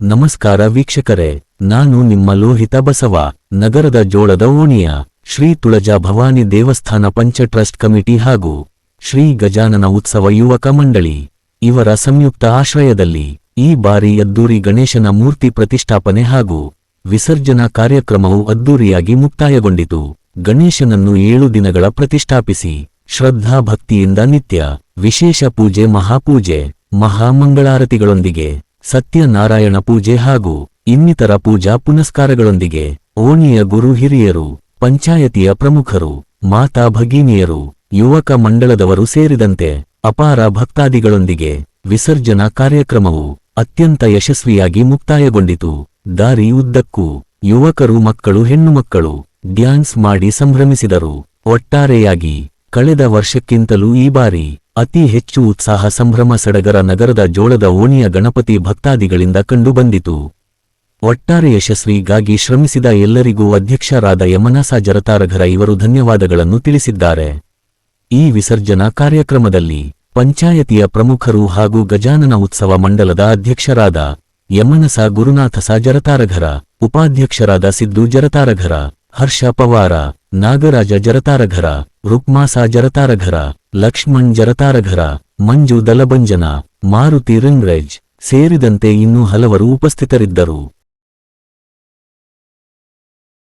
ನಮಸ್ಕಾರ ವೀಕ್ಷಕರೇ, ನಾನು ನಿಮ್ಮ ಲೋಹಿತ ಬಸವ, ನಗರದ ಜೋಳದ ಓಣಿಯ, ಶ್ರೀ ತುಳಜಾ ಭವಾನಿ ದೇವಸ್ಥಾನ ಪಂಚ ಟ್ರಸ್ಟ್ ಕಮಿಟಿ ಹಾಗೂ ಶ್ರೀ ಗಜಾನನ ಉತ್ಸವ ಯುವಕ ಮಂಡಳಿ, ಇವರ ಸಂಯುಕ್ತ ಆಶ್ರಯದಲ್ಲಿ ಈ ಬಾರಿ ಅದ್ದೂರಿ ಗಣೇಶನ ಮೂರ್ತಿ ಪ್ರತಿಷ್ಠಾಪನೆ ಹಾಗೂ ವಿಸರ್ಜನಾ ಕಾರ್ಯಕ್ರಮವು ಅದ್ದೂರಿಯಾಗಿ ಮುಕ್ತಾಯಗೊಂಡಿತು. ಗಣೇಶನನ್ನು ಏಳು ದಿನಗಳ ಪ್ರತಿಷ್ಠಾಪಿಸಿ, ಶ್ರದ್ಧಾ ಭಕ್ತಿಯಿಂದ ನಿತ್ಯ ವಿಶೇಷ ಪೂಜೆ, ಮಹಾಪೂಜೆ, ಮಹಾಮಂಗಳಾರತಿಗಳೊಂದಿಗೆ ಸತ್ಯನಾರಾಯಣ ಪೂಜೆ ಹಾಗೂ ಇನ್ನಿತರ ಪೂಜಾ ಪುನಸ್ಕಾರಗಳೊಂದಿಗೆ ಓಣಿಯ ಗುರು ಹಿರಿಯರು, ಪಂಚಾಯತಿಯ ಪ್ರಮುಖರು, ಮಾತಾ ಭಗಿನಿಯರು, ಯುವಕ ಮಂಡಳದವರು ಸೇರಿದಂತೆ ಅಪಾರ ಭಕ್ತಾದಿಗಳೊಂದಿಗೆ ವಿಸರ್ಜನಾ ಕಾರ್ಯಕ್ರಮವು ಅತ್ಯಂತ ಯಶಸ್ವಿಯಾಗಿ ಮುಕ್ತಾಯಗೊಂಡಿತು. ದಾರಿ ಉದ್ದಕ್ಕೂ ಯುವಕರು ಮಕ್ಕಳು, ಹೆಣ್ಣುಮಕ್ಕಳು ಡ್ಯಾನ್ಸ್ ಮಾಡಿ ಸಂಭ್ರಮಿಸಿದರು. ಒಟ್ಟಾರೆಯಾಗಿ ಕಳೆದ ವರ್ಷಕ್ಕಿಂತಲೂ ಈ ಬಾರಿ ಅತಿ ಹೆಚ್ಚು ಉತ್ಸಾಹ ಸಂಭ್ರಮ ಸಡಗರ ನಗರದ ಜೋಳದ ಓಣಿಯ ಗಣಪತಿ ಭಕ್ತಾದಿಗಳಿಂದ ಕಂಡುಬಂದಿತು ಒಟ್ಟಾರೆ ಯಶಸ್ವಿಗಾಗಿ ಶ್ರಮಿಸಿದ ಎಲ್ಲರಿಗೂ ಅಧ್ಯಕ್ಷರಾದ ಯಮನಾಸ ಜರತಾರಘರ ಇವರು ಧನ್ಯವಾದಗಳನ್ನು ತಿಳಿಸಿದ್ದಾರೆ. ಈ ವಿಸರ್ಜನಾ ಕಾರ್ಯಕ್ರಮದಲ್ಲಿ ಪಂಚಾಯತಿಯ ಪ್ರಮುಖರು ಹಾಗೂ ಗಜಾನನ ಉತ್ಸವ ಮಂಡಲದ ಅಧ್ಯಕ್ಷರಾದ ಯಮನಸ ಗುರುನಾಥಸ ಜರತಾರಘರ, ಉಪಾಧ್ಯಕ್ಷರಾದ ಸಿದ್ದು ಜರತಾರಘರ, ಹರ್ಷ ಪವಾರ, ನಾಗರಾಜ ಜರತಾರಘರ ರುಕ್ಮಾಸ ಜರತಾರಘರ ಲಕ್ಷ್ಮಣ್ ಜರತಾರಘರ ಮಂಜು ದಲಬಂಜನ ಮಾರುತಿ ರಿಂಗ್ರೆಜ್ ಸೇರಿದಂತೆ ಇನ್ನೂ ಹಲವರು ಉಪಸ್ಥಿತರಿದ್ದರು.